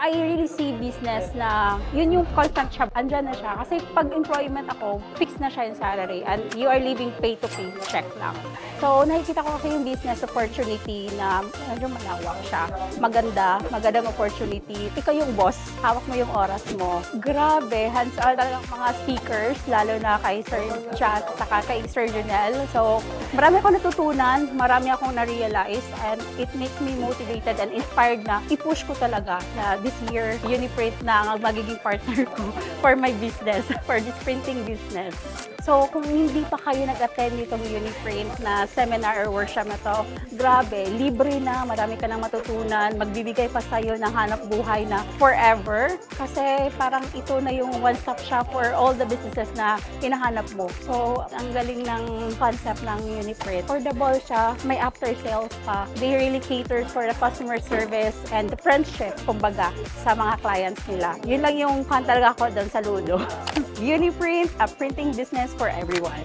I really see business na yun yung constant siya. Andyan na siya. Kasi pag employment ako, fixed na siya yung salary and you are living pay to pay check lang. So, nakikita ko kasi yung business opportunity na medyo malawak siya. Maganda, magandang opportunity. Ikaw yung boss, hawak mo yung oras mo. Grabe, hands-on talagang mga speakers, lalo na kay Sir Chat, saka kay Sir Junel. So, marami akong natutunan, marami akong na-realize, and it makes me motivated and inspired na i-push ko talaga na this year, Uniprint na ang magiging partner ko for my business, for this printing business. So, kung hindi pa kayo nag-attend nitong Uniprint na seminar or workshop na to, grabe, libre na, marami ka nang matutunan, magbibigay pa sa'yo ng hanap buhay na forever. Kasi parang ito na yung one-stop shop for all the businesses na hinahanap mo. So, ang galing ng concept ng Uniprint. Affordable siya, may after sales pa. They really cater for the customer service and the friendship, kumbaga, sa mga clients nila. Yun lang yung kan talaga ko doon sa Ludo. Uniprint, a printing business for everyone.